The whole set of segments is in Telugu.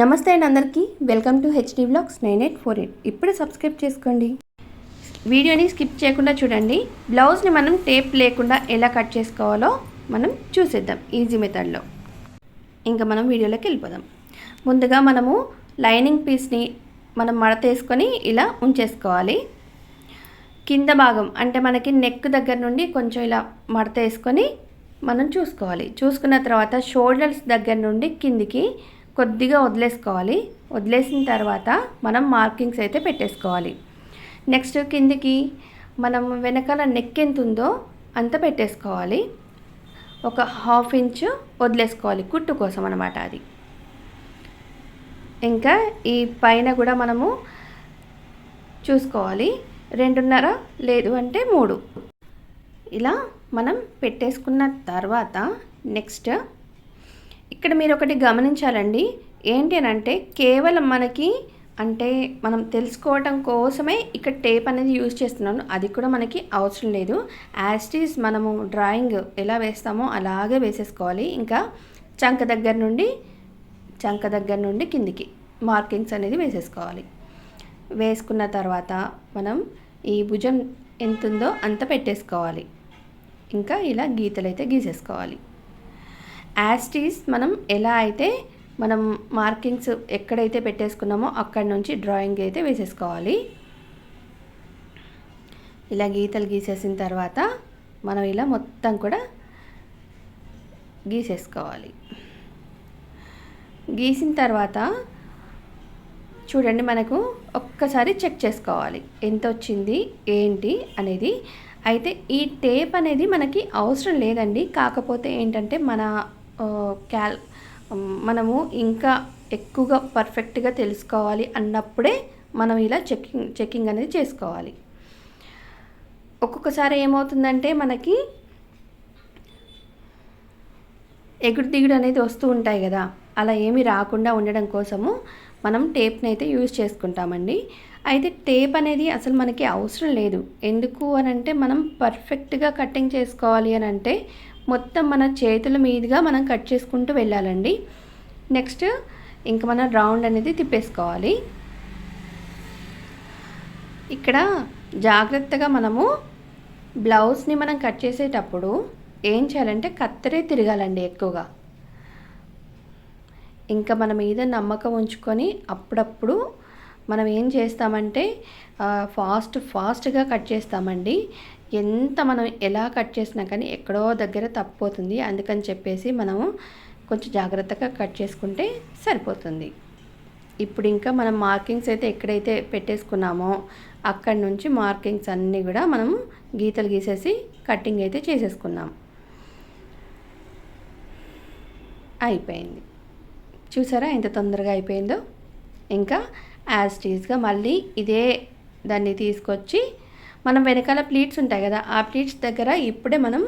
నమస్తే అండి అందరికీ. Welcome to HD blogs nine eight four eight. ఇప్పుడే సబ్స్క్రైబ్ చేసుకోండి. వీడియోని స్కిప్ చేయకుండా చూడండి. బ్లౌజ్ని మనం టేప్ లేకుండా ఎలా కట్ చేసుకోవాలో మనం చూసేద్దాం ఈజీ మెథడ్లో. ఇంకా మనం వీడియోలోకి వెళ్ళిపోదాం. ముందుగా మనము లైనింగ్ పీస్ని మనం మడతేసుకొని ఇలా ఉంచేసుకోవాలి. కింద భాగం అంటే మనకి నెక్ దగ్గర నుండి కొంచెం ఇలా మడత వేసుకొని మనం చూసుకోవాలి. చూసుకున్న తర్వాత షోల్డర్స్ దగ్గర నుండి కిందికి కొద్దిగా వదిలేసుకోవాలి. వదిలేసిన తర్వాత మనం మార్కింగ్స్ అయితే పెట్టేసుకోవాలి. నెక్స్ట్ కిందికి మనం వెనకాల నెక్ ఎంత ఉందో అంత పెట్టేసుకోవాలి. ఒక హాఫ్ ఇంచ్ వదిలేసుకోవాలి కుట్టు కోసం అనమాట అది. ఇంకా ఈ పైన కూడా మనము చూసుకోవాలి. రెండున్నర లేదు అంటే మూడు. ఇలా మనం పెట్టేసుకున్న తర్వాత నెక్స్ట్ ఇక్కడ మీరు ఒకటి గమనించాలండి. ఏంటి అని అంటే కేవలం మనకి అంటే మనం తెలుసుకోవటం కోసమే ఇక్కడ టేప్ అనేది యూజ్ చేస్తున్నాను. అది కూడా మనకి అవసరం లేదు. యాస్టీస్ మనము డ్రాయింగ్ ఎలా వేస్తామో అలాగే వేసేసుకోవాలి. ఇంకా చంక దగ్గర నుండి చంక దగ్గర నుండి కిందికి మార్కింగ్స్ అనేది వేసేసుకోవాలి. వేసుకున్న తర్వాత మనం ఈ భుజం ఎంత ఉందో అంత పెట్టేసుకోవాలి. ఇంకా ఇలా గీతలు అయితే గీసేసుకోవాలి. యాస్టీస్ మనం ఎలా అయితే మనం మార్కింగ్స్ ఎక్కడైతే పెట్టేసుకున్నామో అక్కడ నుంచి డ్రాయింగ్ అయితే వేసేసుకోవాలి. ఇలా గీతలు గీసేసిన తర్వాత మనం ఇలా మొత్తం కూడా గీసేసుకోవాలి. గీసిన తర్వాత చూడండి మనకు ఒక్కసారి చెక్ చేసుకోవాలి. ఎంత వచ్చింది ఏంటి అనేది. అయితే ఈ టేప్ అనేది మనకి అవసరం లేదండి. కాకపోతే ఏంటంటే మన క్యాల్ మనము ఇంకా ఎక్కువగా పర్ఫెక్ట్గా తెలుసుకోవాలి అన్నప్పుడే మనం ఇలా చెక్కింగ్ చెక్కింగ్ అనేది చేసుకోవాలి. ఒక్కొక్కసారి ఏమవుతుందంటే మనకి ఎగుడు దిగుడు అనేది వస్తూ ఉంటాయి కదా అలా ఏమీ రాకుండా ఉండడం కోసము మనం టేప్ని అయితే యూజ్ చేసుకుంటామండి. అయితే టేప్ అనేది అసలు మనకి అవసరం లేదు. ఎందుకు అని అంటే మనం పర్ఫెక్ట్గా కటింగ్ చేసుకోవాలి అని అంటే మొత్తం మన చేతుల మీదుగా మనం కట్ చేసుకుంటూ వెళ్ళాలండి. నెక్స్ట్ ఇంకా మనం రౌండ్ అనేది తిప్పేసుకోవాలి. ఇక్కడ జాగ్రత్తగా మనము బ్లౌజ్ని మనం కట్ చేసేటప్పుడు ఏం చేయాలంటే కత్తరే తిరగాలండి ఎక్కువగా. ఇంకా మన మీద నమ్మకం ఉంచుకొని అప్పుడప్పుడు మనం ఏం చేస్తామంటే ఫాస్ట్ ఫాస్ట్గా కట్ చేస్తామండి. ఎంత మనం ఎలా కట్ చేసినా కానీ ఎక్కడో దగ్గర తప్పిపోతుంది. అందుకని చెప్పేసి మనము కొంచెం జాగ్రత్తగా కట్ చేసుకుంటే సరిపోతుంది. ఇప్పుడు ఇంకా మనం మార్కింగ్స్ అయితే ఎక్కడైతే పెట్టేసుకున్నామో అక్కడి నుంచి మార్కింగ్స్ అన్నీ కూడా మనం గీతలు గీసేసి కటింగ్ అయితే చేసేసుకున్నాం. అయిపోయింది. చూసారా ఎంత తొందరగా అయిపోయిందో? ఇంకా యాజ్ టీజ్గా మళ్ళీ ఇదే దాన్ని తీసుకొచ్చి మనం వెనకాల ప్లీట్స్ ఉంటాయి కదా ఆ ప్లీట్స్ దగ్గర ఇప్పుడే మనం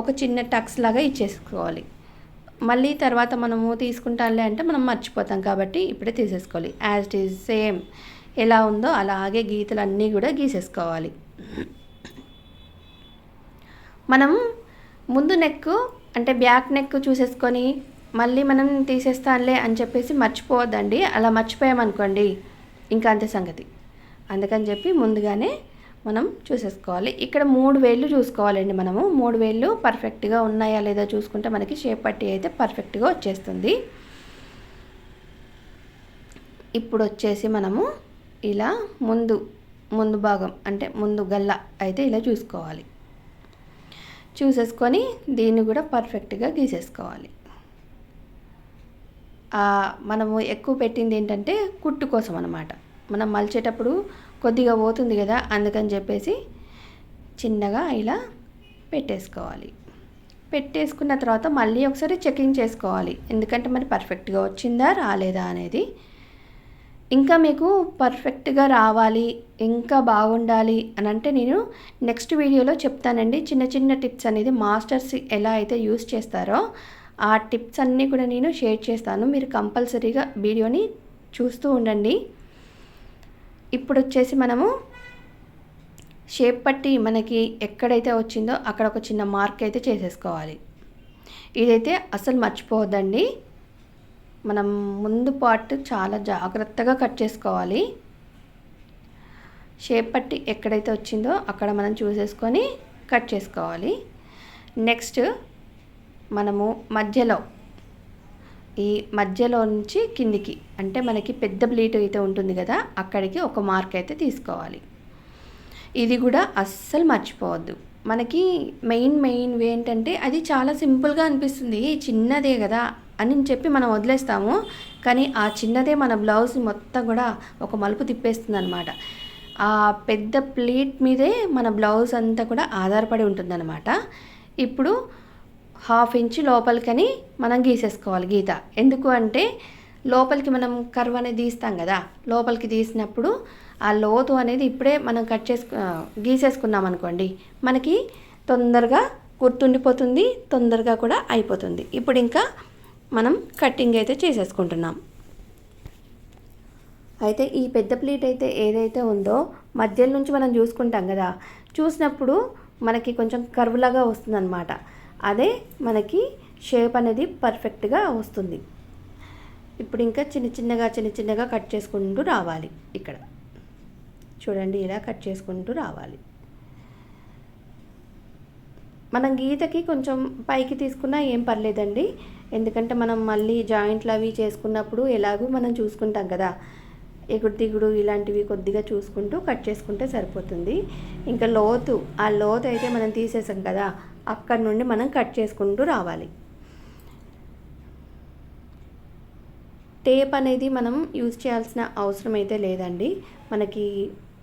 ఒక చిన్న టక్స్ లాగా ఇచ్చేసుకోవాలి. మళ్ళీ తర్వాత మనము తీసుకుంటాంలే అంటే మనం మర్చిపోతాం కాబట్టి ఇప్పుడే తీసేసుకోవాలి. యాజ్ ఇట్ ఈజ్ సేమ్ ఎలా ఉందో అలాగే గీతలు అన్నీ కూడా గీసేసుకోవాలి. మనం ముందు నెక్ అంటే బ్యాక్ నెక్ చూసేసుకొని మళ్ళీ మనం తీసేస్తానులే అని చెప్పేసి మర్చిపోవద్దండి. అలా మర్చిపోయామనుకోండి ఇంకా అంతే సంగతి. అందుకని చెప్పి ముందుగానే మనం చూసేసుకోవాలి. ఇక్కడ మూడు వేళ్ళు చూసుకోవాలండి మనము. మూడు వేళ్ళు పర్ఫెక్ట్గా ఉన్నాయా లేదా చూసుకుంటే మనకి షేప్ పట్టి అయితే పర్ఫెక్ట్గా వచ్చేస్తుంది. ఇప్పుడు వచ్చేసి మనము ఇలా ముందు ముందు భాగం అంటే ముందు గల్ల అయితే ఇలా చూసుకోవాలి. చూసేసుకొని దీన్ని కూడా పర్ఫెక్ట్గా గీసేసుకోవాలి. మనము ఎక్కువ పెట్టింది ఏంటంటే కుట్టు కోసం అనమాట మనం మలిచేటప్పుడు కొద్దిగా పోతుంది కదా అందుకని చెప్పేసి చిన్నగా ఇలా పెట్టేసుకోవాలి. పెట్టేసుకున్న తర్వాత మళ్ళీ ఒకసారి చెకింగ్ చేసుకోవాలి. ఎందుకంటే మరి పర్ఫెక్ట్గా వచ్చిందా రాలేదా అనేది. ఇంకా మీకు పర్ఫెక్ట్గా రావాలి ఇంకా బాగుండాలి అని అంటే నేను నెక్స్ట్ వీడియోలో చెప్తానండి. చిన్న చిన్న టిప్స్ అనేది మాస్టర్స్ ఎలా అయితే యూస్ చేస్తారో ఆ టిప్స్ అన్నీ కూడా నేను షేర్ చేస్తాను. మీరు కంపల్సరీగా వీడియోని చూస్తూ ఉండండి. ఇప్పుడు వచ్చేసి మనము షేప్ పట్టి మనకి ఎక్కడైతే వచ్చిందో అక్కడ ఒక చిన్న మార్క్ అయితే చేసేసుకోవాలి. ఇదైతే అసలు మర్చిపోవద్దండి. మనం ముందు పార్ట్ చాలా జాగ్రత్తగా కట్ చేసుకోవాలి. షేప్ పట్టి ఎక్కడైతే వచ్చిందో అక్కడ మనం చూసేసుకొని కట్ చేసుకోవాలి. నెక్స్ట్ మనము మధ్యలో ఈ మధ్యలో నుంచి కిందికి అంటే మనకి పెద్ద ప్లేట్ అయితే ఉంటుంది కదా అక్కడికి ఒక మార్క్ అయితే తీసుకోవాలి. ఇది కూడా అస్సలు మర్చిపోవద్దు. మనకి మెయిన్ మెయిన్ ఏంటంటే అది చాలా సింపుల్గా అనిపిస్తుంది. చిన్నదే కదా అని చెప్పి మనం వదిలేస్తాము. కానీ ఆ చిన్నదే మన బ్లౌజ్ మొత్తం కూడా ఒక మలుపు తిప్పేస్తుంది అనమాట ఆ పెద్ద ప్లేట్ మీదే మన బ్లౌజ్ అంతా కూడా ఆధారపడి ఉంటుందన్నమాట. ఇప్పుడు హాఫ్ ఇంచ్ లోపలికని మనం గీసేసుకోవాలి గీత. ఎందుకు అంటే లోపలికి మనం కర్వ్ అనేది తీస్తాం కదా లోపలికి తీసినప్పుడు ఆ లోతు అనేది ఇప్పుడే మనం కట్ చేసుకు గీసేసుకున్నాం అనుకోండి మనకి తొందరగా గుర్తుండిపోతుంది తొందరగా కూడా అయిపోతుంది. ఇప్పుడు ఇంకా మనం కట్టింగ్ అయితే చేసేసుకుంటున్నాం. అయితే ఈ పెద్ద ప్లేట్ అయితే ఏదైతే ఉందో మధ్యలో నుంచి మనం చూసుకుంటాం కదా చూసినప్పుడు మనకి కొంచెం కర్వ్లాగా వస్తుందన్నమాట. అదే మనకి షేప్ అనేది పర్ఫెక్ట్గా వస్తుంది. ఇప్పుడు ఇంకా చిన్న చిన్నగా చిన్న చిన్నగా కట్ చేసుకుంటూ రావాలి ఇక్కడ. చూడండి ఇలా కట్ చేసుకుంటూ రావాలి. మనం గీతకి కొంచెం పైకి తీసుకున్నా ఏం పర్లేదండి. ఎందుకంటే మనం మళ్ళీ జాయింట్లు అవి చేసుకున్నప్పుడు ఎలాగూ మనం చూసుకుంటాం కదా. ఎగుడు దిగుడు ఇలాంటివి కొద్దిగా చూసుకుంటూ కట్ చేసుకుంటే సరిపోతుంది. ఇంకా లోతు ఆ లోతు అయితే మనం తీసేసాం కదా. అక్కడ నుండి మనం కట్ చేసుకుంటూ రావాలి. టేప్ అనేది మనం యూజ్ చేయాల్సిన అవసరం అయితే లేదండి. మనకి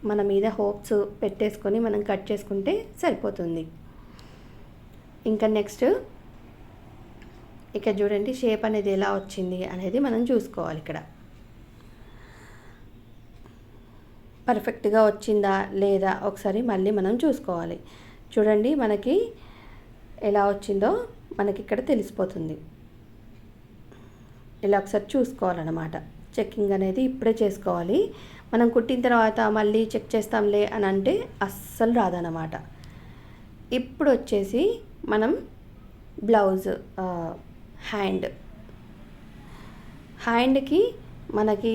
మన మీద హోప్స్ పెట్టేసుకొని మనం కట్ చేసుకుంటే సరిపోతుంది. ఇంకా నెక్స్ట్ ఇక్కడ చూడండి షేప్ అనేది ఎలా వచ్చింది అనేది మనం చూసుకోవాలి ఇక్కడ. పర్ఫెక్ట్గా వచ్చిందా లేదా ఒకసారి మళ్ళీ మనం చూసుకోవాలి. చూడండి మనకి ఎలా వచ్చిందో మనకి ఇక్కడ తెలిసిపోతుంది. ఇలా ఒకసారి చూసుకోవాలన్నమాట. చెక్కింగ్ అనేది ఇప్పుడే చేసుకోవాలి. మనం కుట్టిన తర్వాత మళ్ళీ చెక్ చేస్తాంలే అని అంటే అస్సలు రాదనమాట ఇప్పుడు వచ్చేసి మనం బ్లౌజ్ హ్యాండ్ హ్యాండ్కి మనకి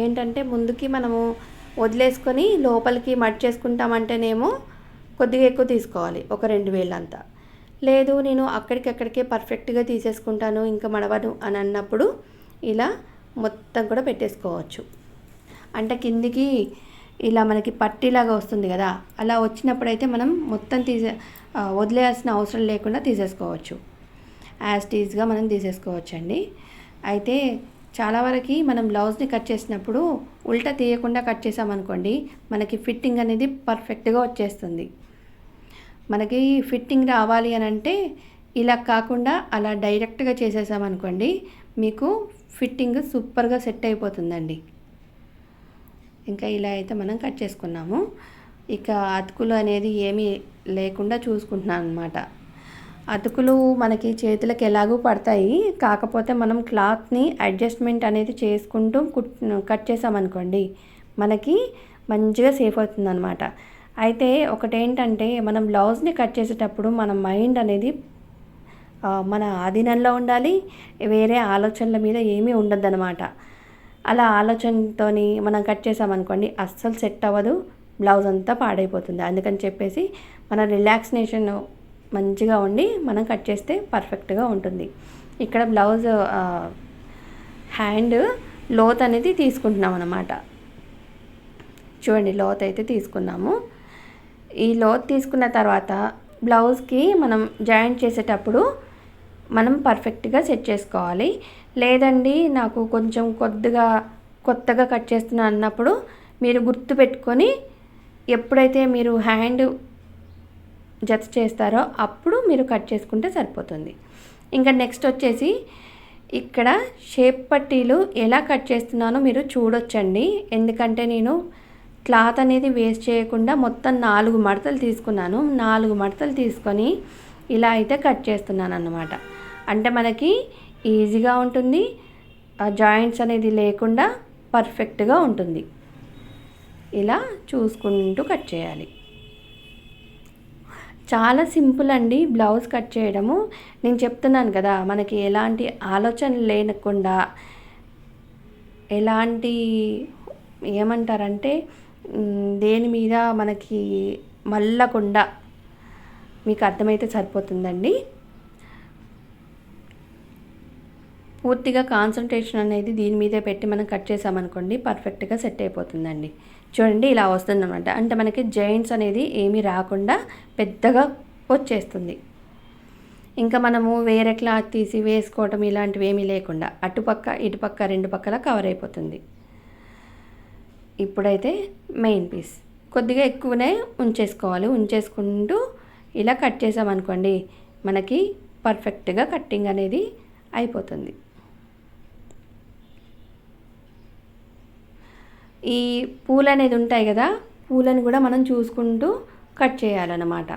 ఏంటంటే ముందుకి మనము వదిలేసుకొని లోపలికి మట్ చేసుకుంటామంటేనేమో కొద్దిగా ఎక్కువ తీసుకోవాలి. ఒక రెండు వేలంతా. లేదు నేను అక్కడికక్కడికే పర్ఫెక్ట్గా తీసేసుకుంటాను ఇంకా మడవను అని అన్నప్పుడు ఇలా మొత్తం కూడా పెట్టేసుకోవచ్చు. అంటే కిందికి ఇలా మనకి పట్టీలాగా వస్తుంది కదా అలా వచ్చినప్పుడైతే మనం మొత్తం తీసే వదిలేయాల్సిన అవసరం లేకుండా తీసేసుకోవచ్చు. యాజ్ టీజ్గా మనం తీసేసుకోవచ్చు అండి అయితే చాలా వరకు మనం బ్లౌజ్ని కట్ చేసినప్పుడు ఉల్టా తీయకుండా కట్ చేసామనుకోండి మనకి ఫిట్టింగ్ అనేది పర్ఫెక్ట్గా వచ్చేస్తుంది. మనకి ఫిట్టింగ్ రావాలి అని అంటే ఇలా కాకుండా అలా డైరెక్ట్గా చేసేసామనుకోండి మీకు ఫిట్టింగ్ సూపర్గా సెట్ అయిపోతుందండి. ఇంకా ఇలా అయితే మనం కట్ చేసుకున్నాము. ఇక అతుకులు అనేది ఏమీ లేకుండా చూసుకుంటున్నాను అనమాట అతుకులు మనకి చేతులకు ఎలాగూ పడతాయి. కాకపోతే మనం క్లాత్ని అడ్జస్ట్మెంట్ అనేది చేసుకుంటూ కుట్ కట్ చేసామనుకోండి మనకి మంచిగా సేఫ్ అవుతుందన్నమాట. అయితే ఒకటేంటంటే మనం బ్లౌజ్ని కట్ చేసేటప్పుడు మన మైండ్ అనేది మన ఆధీనంలో ఉండాలి వేరే ఆలోచనల మీద ఏమీ ఉండద్దనమాట అలా ఆలోచనతో మనం కట్ చేసామనుకోండి అస్సలు సెట్ అవ్వదు బ్లౌజ్ అంతా పాడైపోతుంది. అందుకని చెప్పేసి మన రిలాక్సినేషన్ మంచిగా ఉండి మనం కట్ చేస్తే పర్ఫెక్ట్గా ఉంటుంది. ఇక్కడ బ్లౌజ్ హ్యాండ్ లోత్ అనేది తీసుకుంటున్నాం అన్నమాట చూడండి లోత్ అయితే తీసుకున్నాము. ఈ లోత్ తీసుకున్న తర్వాత బ్లౌజ్కి మనం జాయింట్ చేసేటప్పుడు మనం పర్ఫెక్ట్గా సెట్ చేసుకోవాలి. లేదండి నాకు కొంచెం కొద్దిగా కొత్తగా కట్ చేస్తున్నా అన్నప్పుడు మీరు గుర్తు పెట్టుకొని ఎప్పుడైతే మీరు హ్యాండ్ జత చేస్తారో అప్పుడు మీరు కట్ చేసుకుంటే సరిపోతుంది. ఇంకా నెక్స్ట్ వచ్చేసి ఇక్కడ షేప్ పట్టీలు ఎలా కట్ చేస్తున్నానో మీరు చూడొచ్చండి. ఎందుకంటే నేను క్లాత్ అనేది వేస్ట్ చేయకుండా మొత్తం నాలుగు మడతలు తీసుకున్నాను. నాలుగు మడతలు తీసుకొని ఇలా అయితే కట్ చేస్తున్నాను అన్నమాట. అంటే మనకి ఈజీగా ఉంటుంది. జాయింట్స్ అనేది లేకుండా పర్ఫెక్ట్గా ఉంటుంది. ఇలా చూసుకుంటూ కట్ చేయాలి. చాలా సింపుల్ అండి బ్లౌజ్ కట్ చేయడము. నేను చెప్తున్నాను కదా మనకి ఎలాంటి ఆలోచన లేనకుండా ఎలాంటి ఏమంటారంటే దేని మీద మనకి మల్లకుండా మీకు అర్థమైతే సరిపోతుందండి. పూర్తిగా కాన్సన్ట్రేషన్ అనేది దీని మీదే పెట్టి మనం కట్ చేసామనుకోండి పర్ఫెక్ట్గా సెట్ అయిపోతుందండి. చూడండి ఇలా వస్తుందన్నమాట. అంటే మనకి జాయింట్స్ అనేది ఏమీ రాకుండా పెద్దగా వచ్చేస్తుంది. ఇంకా మనము వేరే క్లాత్ తీసి వేసుకోవటం ఇలాంటివి ఏమీ లేకుండా అటుపక్క ఇటుపక్క రెండు పక్కల కవర్ అయిపోతుంది. ఇప్పుడైతే మెయిన్ పీస్ కొద్దిగా ఎక్కువనే ఉంచేసుకోవాలి. ఉంచేసుకుంటూ ఇలా కట్ చేసామనుకోండి మనకి పర్ఫెక్ట్గా కట్టింగ్ అనేది అయిపోతుంది. ఈ పూలు అనేది ఉంటాయి కదా పూలను కూడా మనం చూసుకుంటూ కట్ చేయాలన్నమాట.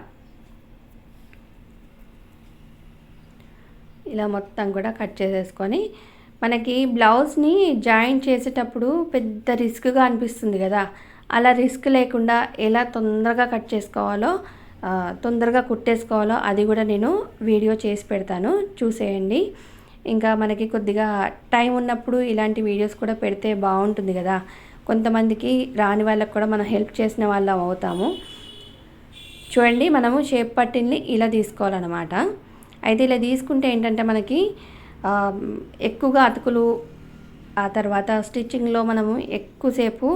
ఇలా మొత్తం కూడా కట్ చేసేసుకొని మనకి బ్లౌజ్ని జాయిన్ చేసేటప్పుడు పెద్ద రిస్క్గా అనిపిస్తుంది కదా. అలా రిస్క్ లేకుండా ఎలా తొందరగా కట్ చేసుకోవాలో తొందరగా కుట్టేసుకోవాలో అది కూడా నేను వీడియో చేసి పెడతాను. చూసేయండి. ఇంకా మనకి కొద్దిగా టైం ఉన్నప్పుడు ఇలాంటి వీడియోస్ కూడా పెడితే బాగుంటుంది కదా. కొంతమందికి రాని వాళ్ళకి కూడా మనం హెల్ప్ చేసిన వాళ్ళం అవుతాము. చూడండి మనము షేప్ పట్టిల్ని ఇలా తీసుకోవాలన్నమాట. అయితే ఇలా తీసుకుంటే ఏంటంటే మనకి ఎక్కువగా అతుకులు ఆ తర్వాత స్టిచ్చింగ్లో మనము ఎక్కువసేపు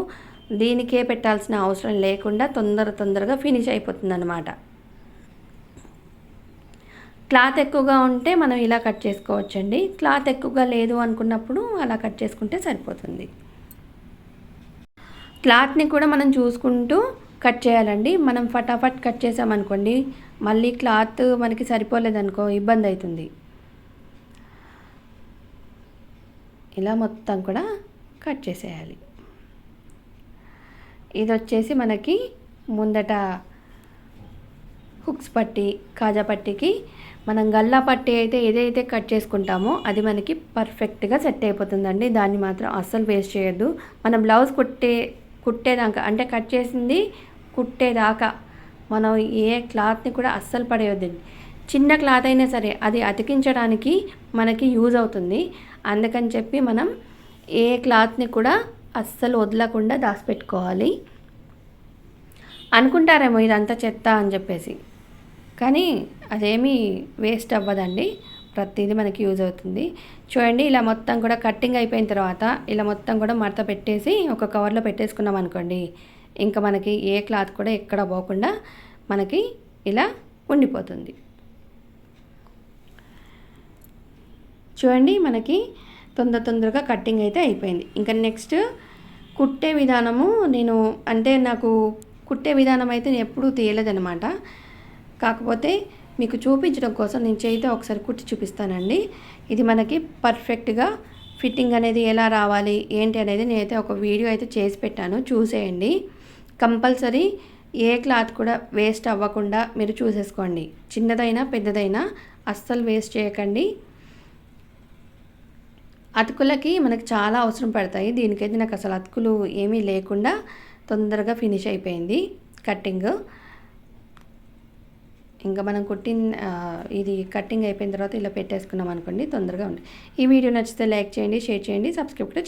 దీనికే పెట్టాల్సిన అవసరం లేకుండా తొందర తొందరగా ఫినిష్ అయిపోతుంది అనమాట క్లాత్ ఎక్కువగా ఉంటే మనం ఇలా కట్ చేసుకోవచ్చండి. క్లాత్ ఎక్కువగా లేదు అనుకున్నప్పుడు అలా కట్ చేసుకుంటే సరిపోతుంది. క్లాత్ని కూడా మనం చూసుకుంటూ కట్ చేయాలండి. మనం ఫటాఫట్ కట్ చేసామనుకోండి మళ్ళీ క్లాత్ మనకి సరిపోలేదనుకో ఇబ్బంది అవుతుంది ఇలా మొత్తం కూడా కట్ చేసేయాలి. ఇది వచ్చేసి మనకి ముందట హుక్స్ పట్టి కాజా పట్టికి మనం గల్లా పట్టి అయితే ఏదైతే కట్ చేసుకుంటామో అది మనకి పర్ఫెక్ట్గా సెట్ అయిపోతుందండి. దాన్ని మాత్రం అస్సలు వేస్ట్ చేయొద్దు. మనం బ్లౌజ్ కుట్టే కుట్టేదాకా అంటే కట్ చేసింది కుట్టేదాకా మనం ఏ క్లాత్ని కూడా అస్సలు పడేయొద్దండి. చిన్న క్లాత్ అయినా సరే అది అతికించడానికి మనకి యూజ్ అవుతుంది. అందుకని చెప్పి మనం ఏ క్లాత్ని కూడా అస్సలు వదలకుండా దాచిపెట్టుకోవాలి. అనుకుంటారేమో ఇదంతా చెత్త అని చెప్పేసి. కానీ అదేమీ వేస్ట్ అవ్వదండి. ప్రతిదీ మనకి యూజ్ అవుతుంది. చూడండి ఇలా మొత్తం కూడా కట్టింగ్ అయిపోయిన తర్వాత ఇలా మొత్తం కూడా మడత పెట్టేసి ఒక కవర్లో పెట్టేసుకున్నాం అనుకోండి ఇంకా మనకి ఏ క్లాత్ కూడా ఎక్కడ పోకుండా మనకి ఇలా ఉండిపోతుంది. చూడండి మనకి తొందర తొందరగా కట్టింగ్ అయితే అయిపోయింది. ఇంకా నెక్స్ట్ కుట్టే విధానము నేను అంటే నాకు కుట్టే విధానం అయితే నేను ఎప్పుడూ తీయలేదనమాట కాకపోతే మీకు చూపించడం కోసం నేను చేయితే ఒకసారి కుట్టి చూపిస్తానండి. ఇది మనకి పర్ఫెక్ట్గా ఫిట్టింగ్ అనేది ఎలా రావాలి ఏంటి అనేది నేనైతే ఒక వీడియో అయితే చేసి పెట్టాను. చూసేయండి. కంపల్సరీ ఏ క్లాత్ కూడా వేస్ట్ అవ్వకుండా మీరు చూసేసుకోండి. చిన్నదైనా పెద్దదైనా అస్సలు వేస్ట్ చేయకండి. అతుకులకి మనకు చాలా అవసరం పడతాయి. దీనికైతే నాకు అసలు అతుకులు ఏమీ లేకుండా తొందరగా ఫినిష్ అయిపోయింది కట్టింగ్ ఇంకా మనం కుట్టిన ఇది కట్టింగ్ అయిపోయిన తర్వాత ఇలా పెట్టేసుకున్నాం అనుకోండి తొందరగా ఉంది. ఈ వీడియో నచ్చితే లైక్ చేయండి షేర్ చేయండి సబ్స్క్రైబ్ కూడా